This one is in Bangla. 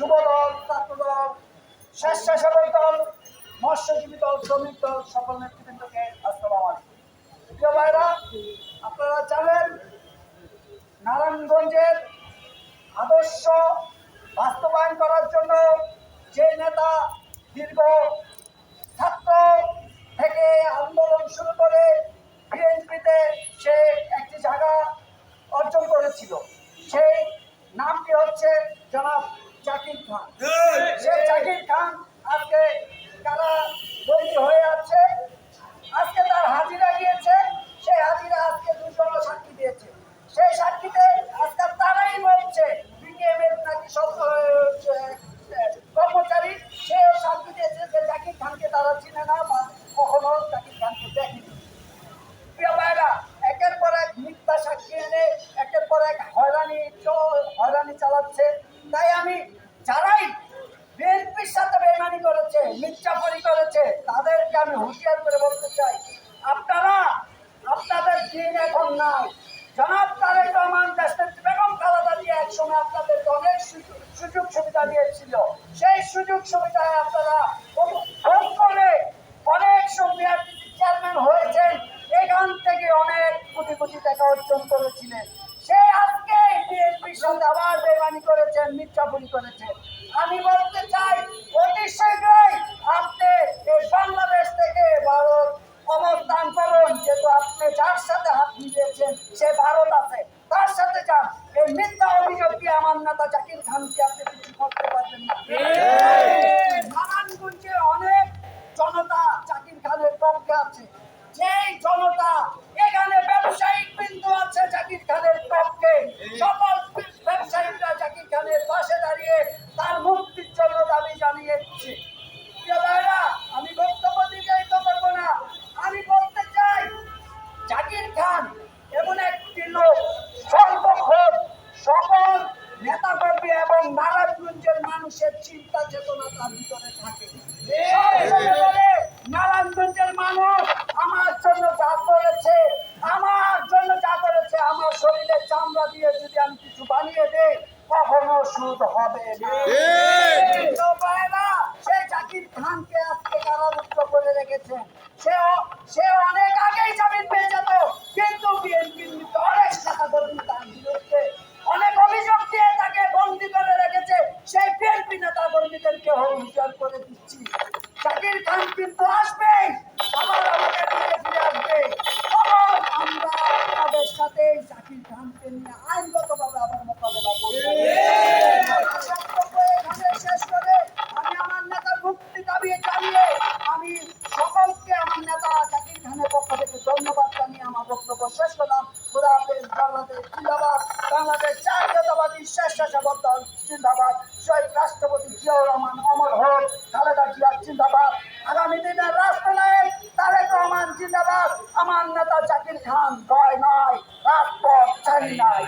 যুবদল, ছাত্রদল, স্বেচ্ছাসেবক দল, মৎস্যজীবী দল, শ্রমিক দল, সকল নেতৃবৃন্দকে আসসালাম আলাইকুম। প্রিয় ভাইরা, আপনারা জানেন, নারায়ণগঞ্জের আদর্শ বাস্তবায়ন করার জন্য যে নেতা দীর্ঘ ছাত্র থেকে আন্দোলন শুরু করে বিএনপিতে সে একটি জায়গা অর্জন করেছিল। সেই নামটি হচ্ছে জনাব জাকির খান। সেই জাকির খান আজকে কারা বন্দী হয়ে আছে? আজকে তার হাজিরা গিয়েছে সেই হাজিরা আজকে দুজন সাক্ষী দিয়েছে। সেই সাক্ষীতে আজকে তারাই বলছে বিকেএম এর নাকি সব কর্মচারী সেও সাক্ষী দিয়েছে যে জাকির খানকে তারা চিনে না বা কখনো জাকির খানকে দেখেনি। প্রিয় ভাইরা একের পর এক মিথ্যা সাক্ষী এনে একের পর এক হয়রানি হয়রানি চালাচ্ছে। তাই আমি যারাই বিএনপির সাথে বেমানি করেছে মিথ্যাপরি করেছে, তাদেরকে আমি হুঁশিয়ার করে বলতে চাই, আপনারা, আপনাদের দিন এখন নাই। জনাব তারেক রহমান দেশনেত্রী বেগম খালেদা জিয়া একসময় আপনাদেরকে অনেক সুযোগ- সুবিধা দিয়েছিল। সেই সুযোগ সুবিধায় আপনারা ভোগ করে অনেক সময় চেয়ারম্যান হয়েছেন। এখান থেকে অনেক কোটি কোটি টাকা অর্জন করেছিলেন। বিএনপির সাথে আবার বেমানি করেছেন মিথ্যাপুরি করেছেন। আমি বলতে চাই অতি শীঘ্রই আপনি এই বাংলাদেশ থেকে ভারত অবস্থান করুন যেহেতু আপনি যার সাথে হাত মিলিয়েছেন সে ভারত আছে। তার সাথে যান। এই মিথ্যা অভিযোগ দিয়ে আমার নেতা জাকির খানকে আপনি কিছু করতে পারবেন না। নারায়ণগঞ্জে অনেক জনতা জাকির খানের পক্ষে আছে। যেই জনতা এখানে ব্যবসায়িক বিন্দু আছে জাকির খানের পক্ষে সকল ব্যবসায়িকরা জাকির খানের পাশে দাঁড়িয়ে তার মুক্তির জন্য দাবি জানিয়েছে। আমি বক্তব্য দীর্ঘায়িত করব না। আমি বলতে চাই, জাকির খান এমন একটি লোক সর্বক্ষণ সকল নেতাকর্মী এবং নারায়ণগঞ্জের মানুষের চিন্তা চেতনা তার ভিতরে থাকে। নারায়ণগঞ্জের মানুষ আমার জন্য যা করেছে, আমার জন্য যা করেছে, আমার শরীরে চামড়া দিয়ে যদি আমি কিছু বানিয়ে দেই কখনো সুদ হবে না সে জাকির খানকে আজকে কারারুদ্ধ করে রেখেছেন সে সে অনেক আগেই জামিন পেয়ে যেত কিন্তু বিএনপির অনেক টাকা কর্মী তার বিরুদ্ধে অনেক অভিযোগ দিয়ে তাকে বন্দি করে রেখেছে। সেই বিএনপি নেতা কর্মীদেরকে হুঁশিয়ার করে দিচ্ছি। জাকির খান কিন্তু আসবে আবার আমাদের দিকে ফিরে আসবে। তখন আমরা আপনাদের সাথে জাকির খানকে নিয়ে আইনগতভাবে আবার মোকাবেলা করব। বক্তব্য শেষ করলাম খুদা হাফেজ বাংলাদেশ জিন্দাবাদ। বাংলাদেশ জাতীয়তাবাদী স্বেচ্ছাসেবক দল জিন্দাবাদ। শহীদ রাষ্ট্রপতি জিয়াউর রহমান, অমর হোক, খালেদা জিয়া জিন্দাবাদ। আগামী দিনের রাষ্ট্রনায়ক তারেক রহমান জিন্দাবাদ। আমার নেতা জাকির খান ভয় নয়, রাজপথ চাই নাই।